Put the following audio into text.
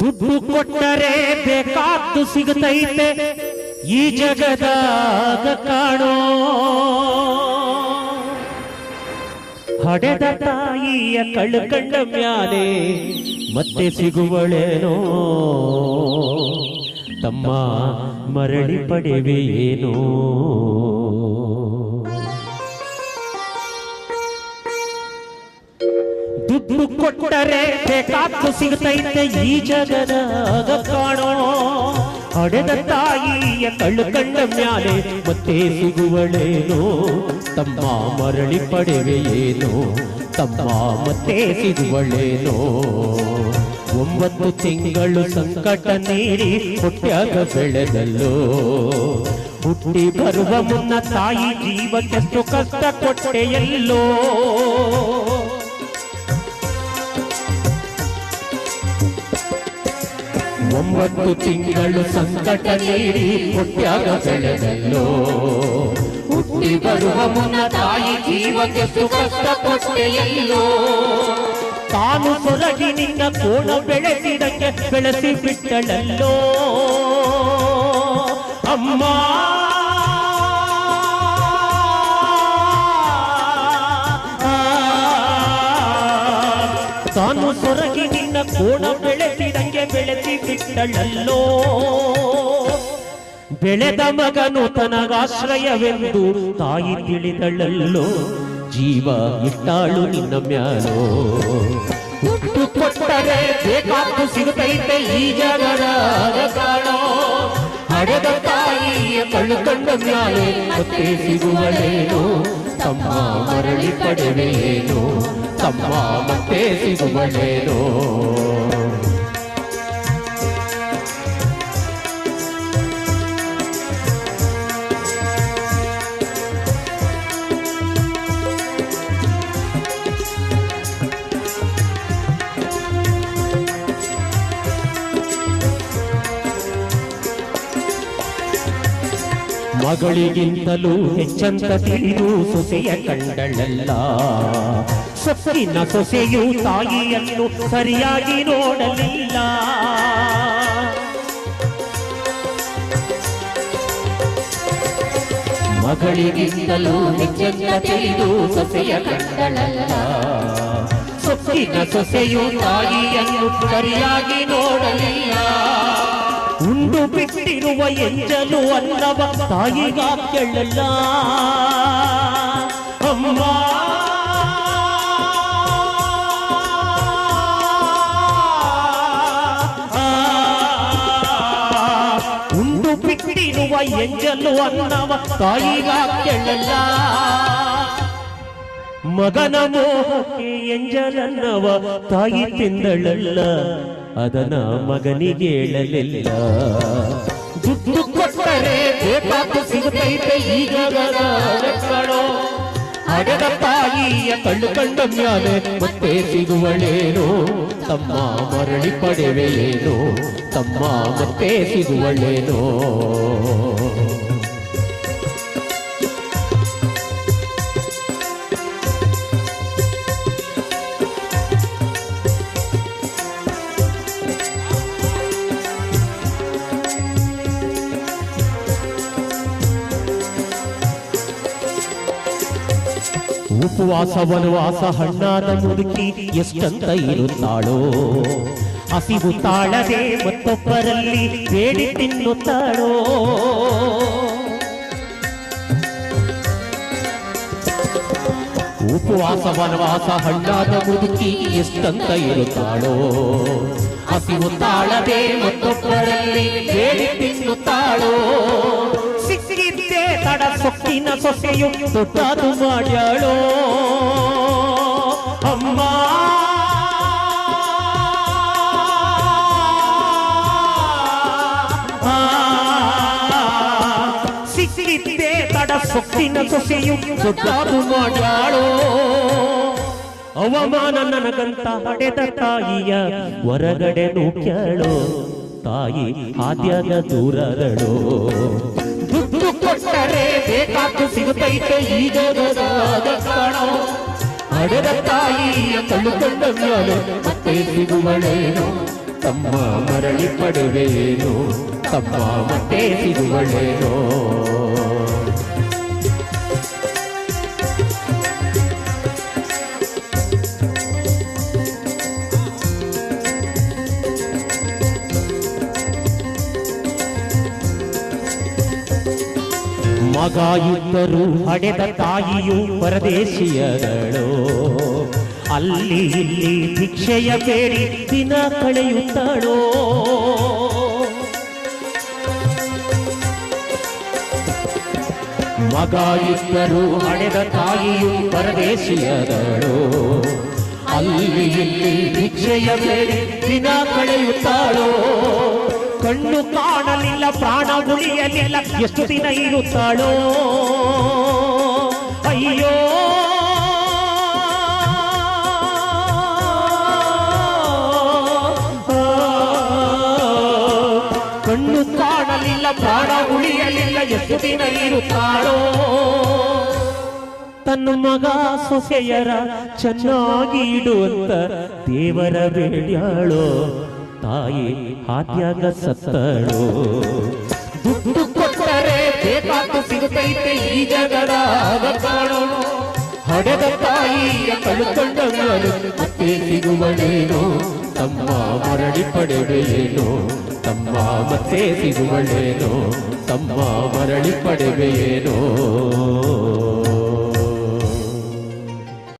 ದುಡ್ಡು ಕೊಟ್ಟರೆ ಬೇಕಾದ್ದು ಸಿಗುತ್ತೈತೆ. ಈ ಜಗದಾಗ ಕಾಣೋ. ಹಡೆದ ತಾಯಿಯ ಕಳ್ಕಂಡ ಮ್ಯಾಲೆ ಮತ್ತೆ ಸಿಗುವಳೇನೋ. ತಮ್ಮ ಮರಳಿ ಪಡೆವೆಯೇನೋ. ದುಡ್ಡು ಕೊಟ್ಟರೆ ಬೇಕಾದ್ದು ಸಿಗುತ್ತೈತೆ ಈ ಜಗದಾಗ ಕಾಣೋ. ಹಡೆದ ತಾಯಿಯ ಕಳ್ಳು ಕಂಡ ಮ್ಯಾಲೆ ಮತ್ತೆ ಸಿಗುವಳೇನೋ? ತಮ್ಮ ಮರಳಿ ಪಡೆವೆಯೇನೋ? ತಮ್ಮ ಮತ್ತೆ ಸಿಗುವಳೇನೋ? ಒಂಬತ್ತು ತಿಂಗಳು ಸಂಕಟ ನೀಡಿ ಹೊಟ್ಯಾಗ ಬೆಳೆದಲ್ಲೋ? ಹುಟ್ಟಿ ಬರುವ ಮುನ್ನ ತಾಯಿ ಜೀವಕ್ಕೆಷ್ಟು ಕಷ್ಟ ಕೊಟ್ಟೆಯಲ್ಲೋ? ಒಂಬತ್ತು ತಿಂಗಳು ಸಂಕಟ ನೀಡಿ ಹೊಟ್ಯಾಗ ಬೆಳೆದಲ್ಲೋ. ಹುಟ್ಟಿ ಬರುವ ಮುನ್ನ ತಾಯಿ ಜೀವಕ್ಕೆ ಸುಖ ಕೊಟ್ಟೆಯಲ್ಲೋ ತಾನು ಸೊರಗಿ ನಿನ್ನ ಕೋಣ ಬೆಳೆಸಿದಕ್ಕೆ ಬೆಳೆಸಿ ಬಿಟ್ಟಳಲ್ಲೋ. ಅಮ್ಮ ತಾನು ಸೊರಗಿ ನಿನ್ನ ಕೋಣ ಬೆಳೆಸಿದಂಗೆ ಬೆಳೆಸಿ ಬಿಟ್ಟಳಲ್ಲೋ. ಬೆಳೆದ ಮಗನು ತನಗಾಶ್ರಯವೆಂದು ತಾಯಿ ತಿಳಿದಳಲ್ಲೋ. ಜೀವ ಇಟ್ಟಾಳು ನಿನ್ನ ಮ್ಯಾಲೋ. ಹುಟ್ಟು ಕೊಟ್ಟರೆ ಬೇಕಾದ್ದು ಸಿಗುತ್ತೈತೆ ಈ ಜಗದ ಕಾಣೋ. ಹಡೆದ ತಾಯಿಯ ಕಳ್ಳು ಕಂಡ ಮ್ಯಾಲೆ ಮತ್ತೆ ಸಿಗುವಳೇನೋ ತಮ್ಮ ಮರಳಿ ಪಡೆವೇನೋ ತಮ್ಮ ಮತ್ತೆ ಸಿಗುವಳೇನೋ ಮಗಳಿಗಿಂತಲೂ ಹೆಚ್ಚಂತ ತಿಳಿದು ಸೊಸೆಯ ಕಂಡಳಲ್ಲ ಸೊಸಿನ ಸೊಸೆಯು ತಾಯಿಯನ್ನು ಸರಿಯಾಗಿ ನೋಡಲಿಲ್ಲ. ಮಗಳಿಗಿಂತಲೂ ಹೆಚ್ಚಂತ ತಿಳಿದು ಸೊಸೆಯ ಕಂಡಳಲ್ಲ ಸೊಸಿನ ಸೊಸೆಯು ತಾಯಿಯನ್ನು ಸರಿಯಾಗಿ ನೋಡಲಿಲ್ಲ. ಉಂಡು ಬಿಟ್ಟಿರುವ ಎಂಜಲು ಅನ್ನವ ತಾಯಿಗ ಕೇಳಲ್ಲ. ಅಮ್ಮ. ಉಂಡು ಬಿಟ್ಟಿರುವ ಎಂಜಲು ಅನ್ನವ ತಾಯಿಗ ಕೇಳಲ್ಲ. ಮಗನ ಮೋಹಕ್ಕೆ ಎಂಜಲನ್ನವ ತಾಯಿ ತಿಂದಳಲ್ಲ. ಅದನ ಮಗನಿಗೆ ಹೇಳಲಿಲ್ಲ. ದುಡ್ಡು ಕೊಟ್ಟರೆ ಬೇಕಾದ ಸಿಗುತ್ತೈತೆ ಈಗ ಹಡೆದ ತಾಯಿಯ ಕಳ್ಳು ಕಂಡ ಮ್ಯಾಲೆ ಮತ್ತೆ ಸಿಗುವಳೇನು. ತಮ್ಮ ಮರಳಿ ಪಡೆವೆಯೇನು. ತಮ್ಮ ಮತ್ತೆ ಸಿಗುವಳೇನೋ. ಉಪವಾಸ ವನವಾಸ ಹಣ್ಣಾದ ಮುದುಕಿ ಎಷ್ಟಂತ ಇರುತ್ತಾಳೋ ಹಸಿವು ತಾಳದೆ ಮತ್ತೊಬ್ಬರಲ್ಲಿ ಬೇಡಿ ತಿನ್ನುತ್ತಾಳೋ ಉಪವಾಸ ವನವಾಸ ಹಣ್ಣಾದ ಮುದುಕಿ ಎಷ್ಟಂತ ಇರುತ್ತಾಳೋ ಹಸಿವು ತಾಳದೆ ಮತ್ತೊಬ್ಬರಲ್ಲಿ ಬೇಡಿ ತಿನ್ನುತ್ತಾಳೋ ಸಿಕ್ಕಿದ್ದೆ ತಡ ಸೊಕ್ಕಿನ ಸೊಸೆಯು ದೊಡ್ಡದು ಮಾಡ್ಯಾಳೋ? ಅಮ್ಮ! ಸಿಕ್ಕಿದ್ದೆ ತಡ ಸೊಕ್ಕಿನ ಸೊಸೆಯು ದೊಡ್ಡದು ಮಾಡ್ಯಾಳೋ? ಅವಮಾನ ನನಗಂತ ಹಡೆದ ತಾಯಿಯ ಹೊರಗಡೆ ನೂಕ್ಯಾಳೋ ತಾಯಿ ಆದ್ಯಾಗ ದೂರದಳೋ ಬೇಕಾದ್ದು ಸಿಗುತ್ತೈತೆ ಈ ಜಗದಾಗ ಕಾಣೋ ಹಡೆದ ತಾಯಿಯ ಕಳ್ಳುಕೊಂಡ ಮೇಲೆ ಮತ್ತೆ ಸಿಗುವಳೇನು ತಮ್ಮ ಮರಳಿ ಪಡುವೆಯೇನು ತಮ್ಮ ಮತ್ತೆ ಸಿಗುವಳೇನೋ ಮಗ ಅಡೆದ ತಾಯಿಯು ಪರದೇಶಿಯಗಳು ಅಲ್ಲಿ ಇಲ್ಲಿ ಭಿಕ್ಷೆಯ ಬೇಡಿ ದಿನ ಕಳೆಯುತ್ತಳೋ. ಮಗ ಇದ್ದರು ಹಡೆದ ತಾಯಿಯು ಪರದೇಶಿಯರಳು. ಅಲ್ಲಿ ಇಲ್ಲಿ ಭಿಕ್ಷೆಯ ಬೇಡಿ ದಿನ ಕಳೆಯುತ್ತಾಳೋ. ಕಣ್ಣು ಕಾಣಲಿಲ್ಲ, ಪ್ರಾಣ ಉಳಿಯಲಿಲ್ಲ ಎಷ್ಟು ದಿನ ಇರುತ್ತಾಳೋ? ಅಯ್ಯೋ. ಕಣ್ಣು ಕಾಣಲಿಲ್ಲ, ಪ್ರಾಣ ಉಳಿಯಲಿಲ್ಲ. ಎಷ್ಟು ದಿನ ಇರುತ್ತಾಳೋ? ತನ್ನ ಮಗ ಸೊಸೆಯರ ಚೆನ್ನಾಗಿ ಇಡುವಂತ ದೇವರ ಬೇಡ್ಯಾಳೋ? ತಾಯಿ ಹಾದ್ಯಾಗ ಸತ್ತಳೋ ದುಡ್ಡು ಕೊಟ್ಟರೆ ಬೇಕಾದ ಸಿಗುತ್ತೈತೆ ಈ ಜಗದಾಗ ಕಾಣೋ ಹಡೆದ ತಾಯಿಯ ಕಳುಕೊಂಡ ಮೇಲೆ ಮತ್ತೆ ಸಿಗುವಳೇನು? ತಮ್ಮ ಮರಳಿ ಪಡೆವೆಯೇನು? ತಮ್ಮ ಮತ್ತೆ ಸಿಗುವಳೇನು? ತಮ್ಮ ಮರಳಿ ಪಡೆವೆಯೇನೋ?